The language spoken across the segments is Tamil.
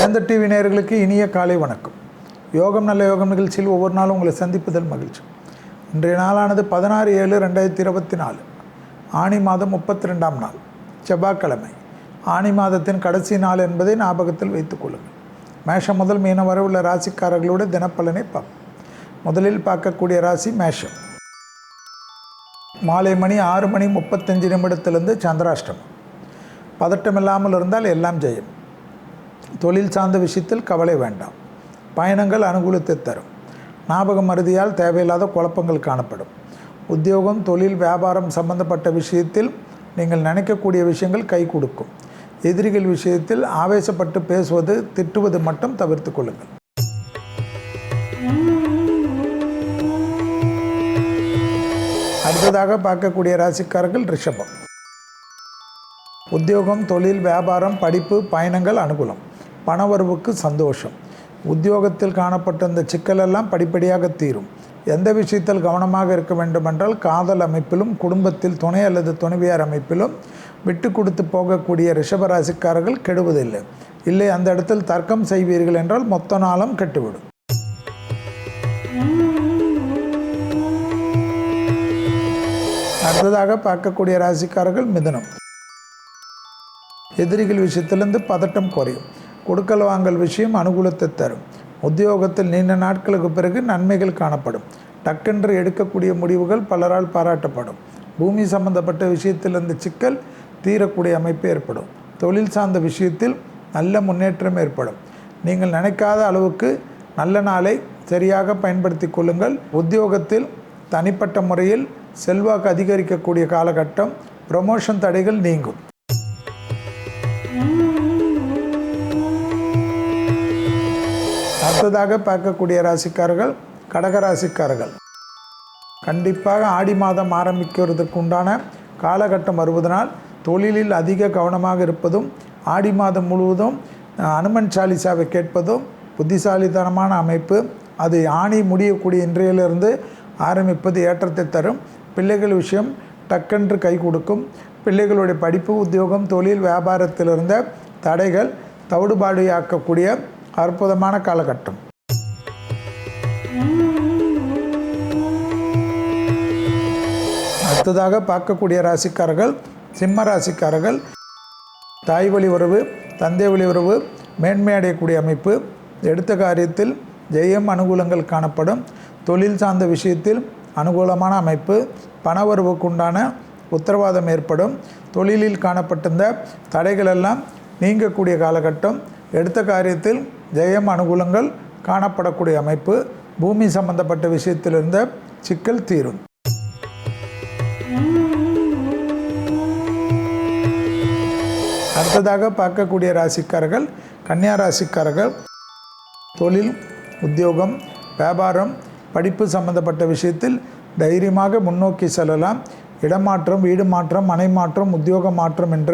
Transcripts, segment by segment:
வேந்த டிவி நேயர்களுக்கு இனிய காலை வணக்கம். யோகம் நல்ல யோகம் நிகழ்ச்சியில் ஒவ்வொரு நாளும் உங்களை சந்திப்பதில் மகிழ்ச்சி. இன்றைய நாளானது பதினாறு ஏழு ரெண்டாயிரத்தி இருபத்தி நாலு. ஆணி மாதம் முப்பத்தி ரெண்டாம் நாள். செவ்வாய்க்கிழமை. ஆணி மாதத்தின் கடைசி நாள் என்பதை ஞாபகத்தில் வைத்துக் கொள்ளுங்கள். மேஷம் முதல் மீனம் வரை உள்ள ராசிக்காரர்களோட தினப்பலனை பார்ப்போம். முதலில் பார்க்கக்கூடிய ராசி மேஷம். மாலை மணி ஆறு மணி முப்பத்தஞ்சு நிமிடத்திலிருந்து சந்திராஷ்டமம். பதட்டம் இல்லாமல் இருந்தால் எல்லாம் ஜெயம். தொழில் சார்ந்த விஷயத்தில் கவலை வேண்டாம். பயணங்கள் அனுகூலத்தை தரும். ஞாபக மருதியால் தேவையில்லாத குழப்பங்கள் காணப்படும். உத்தியோகம் தொழில் வியாபாரம் சம்பந்தப்பட்ட விஷயத்தில் நீங்கள் நினைக்கக்கூடிய விஷயங்கள் கை கொடுக்கும். எதிரிகள் விஷயத்தில் ஆவேசப்பட்டு பேசுவது திட்டுவது மட்டும் தவிர்த்து கொள்ளுங்கள். அடுத்ததாக பார்க்கக்கூடிய ராசிக்காரர்கள் ரிஷபம். உத்தியோகம் தொழில் வியாபாரம் படிப்பு பயணங்கள் அனுகூலம். பணவரவுக்கு சந்தோஷம். உத்தியோகத்தில் காணப்பட்ட இந்த சிக்கலெல்லாம் படிப்படியாக தீரும். எந்த விஷயத்தில் கவனமாக இருக்க வேண்டுமென்றால் காதல் அமைப்பிலும் குடும்பத்தில் துணை அல்லது துணைவியார் அமைப்பிலும் விட்டு கொடுத்து போகக்கூடிய ரிஷபராசிக்காரர்கள் கெடுவதில்லை. இல்லை அந்த இடத்தில் தர்க்கம் செய்வீர்கள் என்றால் மொத்த நாளும் கெட்டுவிடும். அடுத்ததாக பார்க்கக்கூடிய ராசிக்காரர்கள் மிதனம். எதிரிகள் விஷயத்திலிருந்து பதட்டம் குறையும். கொடுக்கல் வாங்கல் விஷயம் அனுகூலத்தை தரும். உத்தியோகத்தில் நீண்ட நாட்களுக்கு பிறகு நன்மைகள் காணப்படும். டக்கென்று எடுக்கக்கூடிய முடிவுகள் பலரால் பாராட்டப்படும். பூமி சம்பந்தப்பட்ட விஷயத்தில் இந்த சிக்கல் தீரக்கூடிய அமைப்பு ஏற்படும். தொழில் சார்ந்த விஷயத்தில் நல்ல முன்னேற்றம் ஏற்படும். நீங்கள் நினைக்காத அளவுக்கு நல்ல நாளை சரியாக பயன்படுத்தி கொள்ளுங்கள். உத்தியோகத்தில் தனிப்பட்ட முறையில் செல்வாக்கு அதிகரிக்கக்கூடிய காலகட்டம் ப்ரமோஷன் தடைகள் நீங்கும். அடுத்ததாக பார்க்கக்கூடிய ராசிக்காரர்கள் கடக ராசிக்காரர்கள். கண்டிப்பாக ஆடி மாதம் ஆரம்பிக்கிறதுக்கு உண்டான காலகட்டம் வருவதனால் தொழிலில் அதிக கவனமாக இருப்பதும் ஆடி மாதம் முழுவதும் அனுமன் சாலிசாவை கேட்பதும் புத்திசாலித்தனமான அமைப்பு அது ஆணி முடியக்கூடிய இன்றையிலிருந்து ஆரம்பிப்பது ஏற்றத்தை தரும். பிள்ளைகள் விஷயம் டக்கென்று கை கொடுக்கும். பிள்ளைகளுடைய படிப்பு உத்தியோகம் தொழில் வியாபாரத்தில் இருந்த தடைகள் தவிடுபாடியாக்கக்கூடிய அற்புதமான காலகட்டம். அடுத்ததாக பார்க்கக்கூடிய ராசிக்காரர்கள் சிம்ம ராசிக்காரர்கள் தாய் வழி உறவு தந்தை வழி உறவு மேன்மை அடையக்கூடிய அமைப்பு. எடுத்த காரியத்தில் ஜெயம் அனுகூலங்கள் காணப்படும். தொழில் சார்ந்த விஷயத்தில் அனுகூலமான அமைப்பு. பணவரவுக்கு உண்டான உத்தரவாதம் ஏற்படும். தொழிலில் காணப்பட்டிருந்த தடைகளெல்லாம் நீங்கக்கூடிய காலகட்டம். எடுத்த காரியத்தில் ஜெயம் அனுகூலங்கள் காணப்படக்கூடிய அமைப்பு பூமி சம்பந்தப்பட்ட விஷயத்தில் இருந்த சிக்கல் தீரும். அடுத்ததாக பார்க்கக்கூடிய ராசிக்காரர்கள் கன்னியா ராசிக்காரர்கள் தொழில் உத்தியோகம் வியாபாரம் படிப்பு சம்பந்தப்பட்ட விஷயத்தில் தைரியமாக முன்னோக்கி செல்லலாம். இடமாற்றம் வீடு மாற்றம் மனை மாற்றம் உத்தியோக மாற்றம் என்ற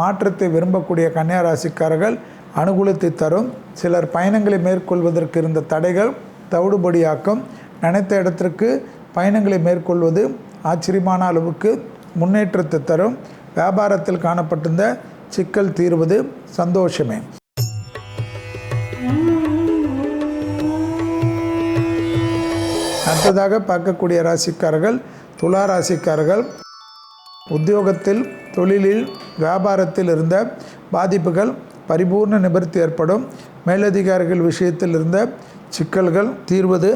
மாற்றத்தை விரும்பக்கூடிய கன்னியா ராசிக்காரர்கள் அனுகூலத்தை தரும். சிலர் பயணங்களை மேற்கொள்வதற்கு இருந்த தடைகள் தவிடுபடியாக்கும் நினைத்த இடத்திற்கு பயணங்களை மேற்கொள்வது ஆச்சரியமான அளவுக்கு முன்னேற்றத்தை தரும். வியாபாரத்தில் காணப்பட்டிருந்த சிக்கல் தீர்வது சந்தோஷமே. அடுத்ததாக பார்க்கக்கூடிய ராசிக்காரர்கள் துலா ராசிக்காரர்கள். உத்தியோகத்தில் தொழிலில் வியாபாரத்தில் இருந்த பாதிப்புகள் பரிபூர்ண நிபர்த்தி ஏற்படும். மேலதிகாரிகள் விஷயத்தில் இருந்த சிக்கல்கள் தீர்வது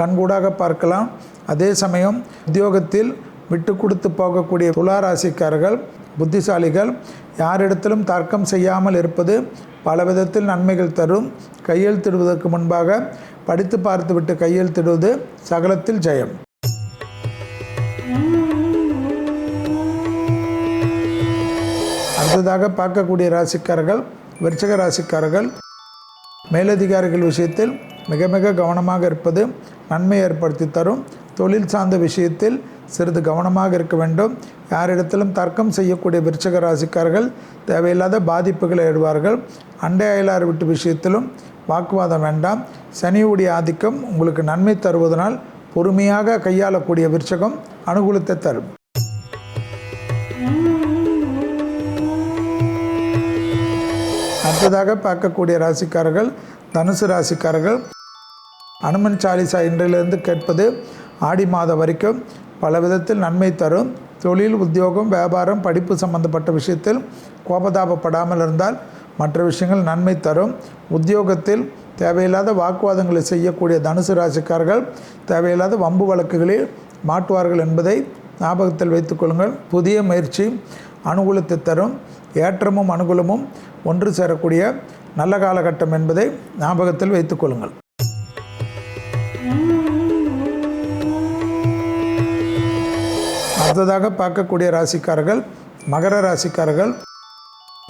கண்கூடாக பார்க்கலாம். அதே சமயம் உத்தியோகத்தில் விட்டு கொடுத்து போகக்கூடிய துளாராசிக்காரர்கள் புத்திசாலிகள் யாரிடத்திலும் தர்க்கம் செய்யாமல் இருப்பது பல விதத்தில் நன்மைகள் தரும். கையெழுத்திடுவதற்கு முன்பாக படித்து பார்த்துவிட்டு கையெழுத்திடுவது சகலத்தில் ஜெயம். அடுத்ததாக பார்க்கக்கூடிய ராசிக்காரர்கள் விருச்சக ராசிக்காரர்கள் மேலதிகாரிகள் விஷயத்தில் மிக மிக கவனமாக இருப்பது நன்மை ஏற்படுத்தி தரும். தொழில் சார்ந்த விஷயத்தில் சிறிது கவனமாக இருக்க வேண்டும். யாரிடத்திலும் தர்க்கம் செய்யக்கூடிய விருச்சக ராசிக்காரர்கள் தேவையில்லாத பாதிப்புகளை எழுவார்கள் அண்டை அயலார் விட்டு விஷயத்திலும் வாக்குவாதம் வேண்டாம். சனியுடைய ஆதிக்கம் உங்களுக்கு நன்மை தருவதனால் பொறுமையாக கையாளக்கூடிய விருச்சகம் அனுகூலத்தை தரும். அடுத்ததாக பார்க்கக்கூடிய ராசிக்காரர்கள் தனுசு ராசிக்காரர்கள். அனுமன் சாலிசா இன்றிலிருந்து கேட்பது ஆடி மாதம் வரைக்கும் பல விதத்தில் நன்மை தரும். தொழில் உத்தியோகம் வியாபாரம் படிப்பு சம்பந்தப்பட்ட விஷயத்தில் கோபதாபப்படாமல் இருந்தால் மற்ற விஷயங்கள் நன்மை தரும். உத்தியோகத்தில் தேவையில்லாத வாக்குவாதங்களை செய்யக்கூடிய தனுசு ராசிக்காரர்கள் தேவையில்லாத வம்பு வழக்குகளில் மாட்டுவார்கள் என்பதை ஞாபகத்தில் வைத்துக்கொள்ளுங்கள் புதிய முயற்சி அனுகூலத்தை தரும். ஏற்றமும் அனுகூலமும் ஒன்று சேரக்கூடிய நல்ல காலகட்டம் என்பதை ஞாபகத்தில் வைத்துக்கொள்ளுங்கள் அடுத்ததாக பார்க்கக்கூடிய ராசிக்காரர்கள் மகர ராசிக்காரர்கள்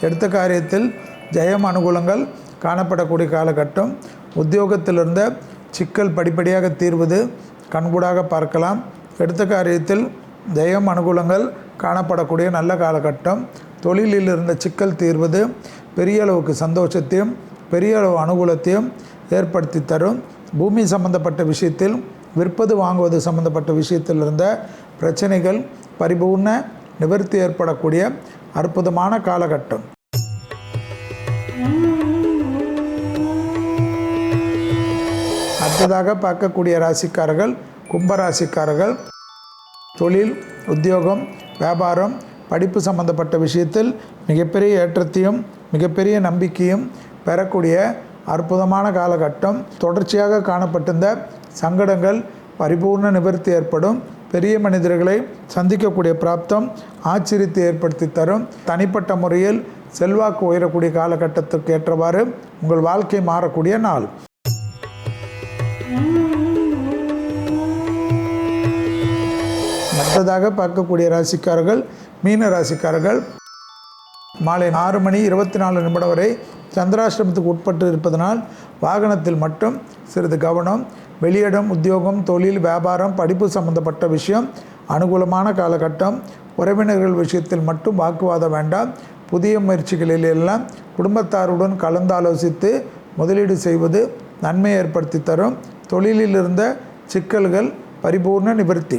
எடுத்த காரியத்தில் ஜெயம் அனுகூலங்கள் காணப்படக்கூடிய காலகட்டம் உத்தியோகத்திலிருந்த சிக்கல் படிப்படியாக தீர்வது கண்கூடாக பார்க்கலாம். எடுத்த காரியத்தில் ஜெயம் அனுகூலங்கள் காணப்படக்கூடிய நல்ல காலகட்டம். தொழிலில் இருந்த சிக்கல் தீர்வது பெரிய அளவுக்கு சந்தோஷத்தையும் பெரிய அளவு அனுகூலத்தையும் ஏற்படுத்தி தரும். பூமி சம்பந்தப்பட்ட விஷயத்தில் விற்பது வாங்குவது சம்பந்தப்பட்ட விஷயத்தில் இருந்த பிரச்சனைகள் பரிபூர்ண நிவர்த்தி ஏற்படக்கூடிய அற்புதமான காலகட்டம். அடுத்ததாக பார்க்கக்கூடிய ராசிக்காரர்கள் கும்பராசிக்காரர்கள். தொழில் உத்தியோகம் வியாபாரம் படிப்பு சம்பந்தப்பட்ட விஷயத்தில் மிகப்பெரிய ஏற்றத்தையும் மிகப்பெரிய நம்பிக்கையும் பெறக்கூடிய அற்புதமான காலகட்டம். தொடர்ச்சியாக காணப்பட்டிருந்த சங்கடங்கள் பரிபூர்ண நிவர்த்தி ஏற்படும். பெரிய மனிதர்களை சந்திக்கக்கூடிய பிராப்தம் ஆச்சரியத்தை ஏற்படுத்தி தரும். தனிப்பட்ட முறையில் செல்வாக்கு உயரக்கூடிய காலகட்டத்திற்கு ஏற்றவாறு உங்கள் வாழ்க்கை மாறக்கூடிய நாள். அடுத்ததாக பார்க்கக்கூடிய ராசிக்காரர்கள் மீன ராசிக்காரர்கள். மாலை ஆறு மணி இருபத்தி நாலு நிமிடம் வரை சந்திராஷ்டிரமத்துக்கு உட்பட்டு இருப்பதனால் வாகனத்தில் மட்டும் சிறிது கவனம் வெளியிடம் உத்தியோகம் தொழில் வியாபாரம் படிப்பு சம்பந்தப்பட்ட விஷயம் அனுகூலமான காலகட்டம் உறவினர்கள் விஷயத்தில் மட்டும் வாக்குவாதம் வேண்டாம். புதிய முயற்சிகளில் எல்லாம் குடும்பத்தாருடன் கலந்தாலோசித்து முதலீடு செய்வது நன்மை ஏற்படுத்தி தரும். தொழிலில் இருந்த சிக்கல்கள் பரிபூர்ண நிவர்த்தி.